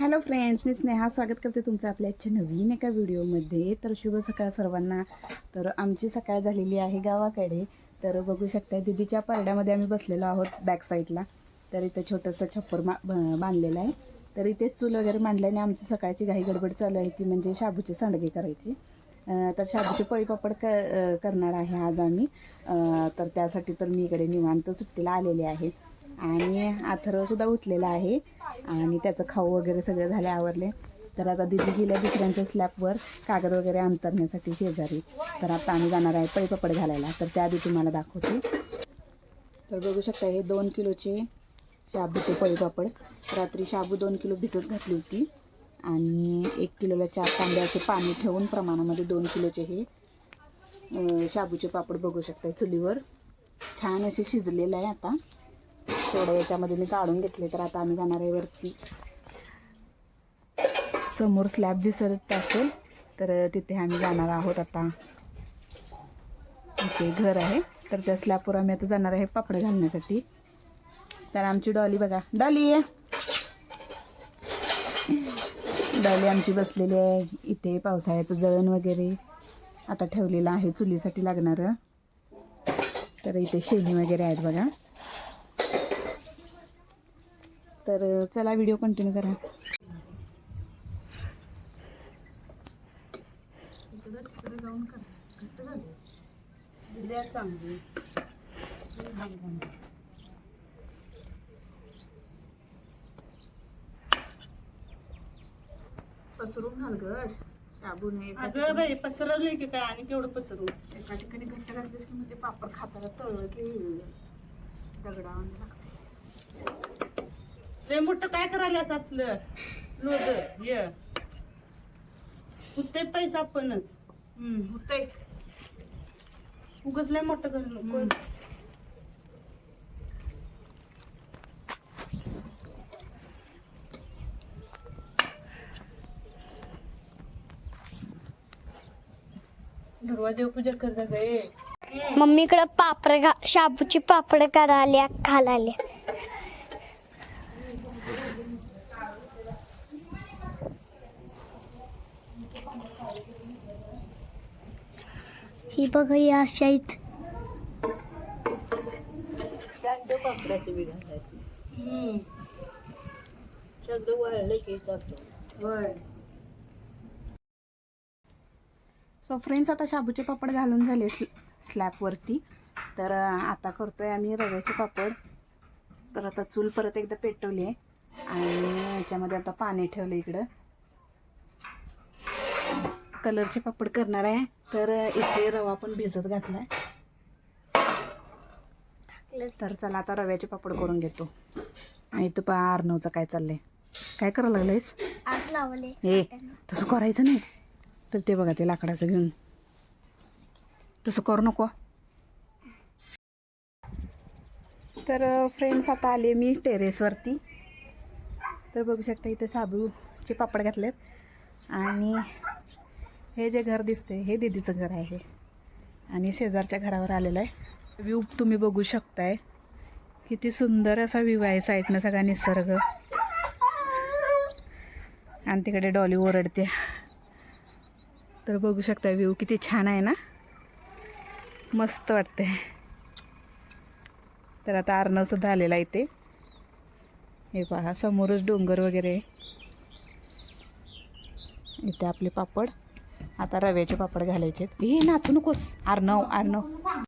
Hello friends मी स्नेहा. स्वागत करते तुमचं आपल्या आजच्या नवीन एका व्हिडिओमध्ये. तर शुभ सकाळ सर्वांना. तर आमची सकाळ झालेली आहे गावाकडे. तर बघू शकता दिदीच्या परड्यामध्ये आम्ही बसलेलो आहोत बॅक साईडला तर इथं छोटंसं छप्पर मा ब- बांधलेलं आहे. तर इथे चूल वगैरे मांडल्याने आमची सकाळची घाई गडबड चालू आहे. ती म्हणजे शाबूची सांडगे करायची. तर शाबूचे पळीपापड क करणार आहे आज आम्ही. तर त्यासाठी तर मी इकडे निवांत सुट्टीला आलेले आहे. आणि अथर्वसुद्धा उठलेला आहे. आणि त्याचं खाऊ वगैरे सगळे झाले आवरले. तर आता दिदी गेल्या दुसऱ्यांच्या स्लॅबवर कागद वगैरे अंतरण्यासाठी शेजारी. तर आता आम्ही जाणार आहे पळीपापड घालायला. तर त्याआधी तुम्हाला दाखवते. तर बघू शकता हे दोन किलोचे शाबूचे पळीपापड रात्री शाबू दोन किलो भिजत घातली होती. आणि एक किलोला चार तांबे असे पाणी ठेवून प्रमाणामध्ये दोन किलोचे हे शाबूचे पापड बघू शकता चुलीवर. छान असे शिजलेलं आहे आता. थोडं याच्यामध्ये मी काढून घेतले तर आता आम्ही जाणार आहे वरती. समोर स्लॅब दिसत असेल तर तिथे आम्ही जाणार आहोत आता. इथे घर आहे तर त्या स्लॅबवर आम्ही आता जाणार आहे पापड घालण्यासाठी. तर आमची डॉली बघा डॉली! डॉली आमची बसलेली आहे इथे पावसाळ्याचं जळण वगैरे आता ठेवलेलं आहे चुलीसाठी लागणारं. तर इथे शेणी वगैरे आहेत बघा. तर चला व्हिडिओ कंटिन्यू करा. पसरून घाल ग शाबूने एका अगं बाई पसरवलंय की काय आणि केवढं पसरू? एका ठिकाणी घट्ट घातलीस की मग ते पापड खाताना तळलं की दगडावं लागते लय मोठं काय करायला असं असलं लोद य कुठे पैसा आपणच. हम्म होतंय. उगच लय मोठं करू नको. हम्म. धर्वा देवपूजा करता गे मम्मीकडे पापड घा शाबूची पापड करायला घालायला ही बघ ही अशा आहेत. सगळं वाळलं की सो फ्रेंड्स आता शाबूचे पापड घालून झाले स्ल स्लॅबवरती तर आता करतोय आम्ही रव्याचे पापड. तर आता चूल परत एकदा पेटवली आहे आणि याच्यामध्ये आता पाणी ठेवलं इकडं. कलरचे पापड करणार आहे. तर इथे रवा पण भिजत घातला आहे तर चला आता रव्याचे पापड करून घेतो. आणि तू पहा आर्नवचं काय चाललंय. काय करायला लागलंयस? हे तसं करायचं नाही. तर ते बघा ते लाकडाचं घेऊन. तसं करू नको. तर फ्रेंड्स आता आले मी टेरेसवरती तर बघू शकता इथे साबूचे पापड घातलेत. आणि हे जे घर दिसते हे दीदीचं घर आहे आणि शेजारच्या घरावर आलेलं आहे. व्ह्यू तुम्ही बघू शकताय. किती सुंदर असा व्ह्यू आहे साईडनं सगळा निसर्ग. आणि तिकडे डॉली ओरडते. तर बघू शकता व्ह्यू किती छान आहे ना? मस्त वाटते तर आता अर्णवसुद्धा आलेला इथे. हे पहा समोरच डोंगर वगैरे इथे आपले पापड. आता रव्याचे पापड घालायचे हे नाचू नकोस. अर्णव अर्णव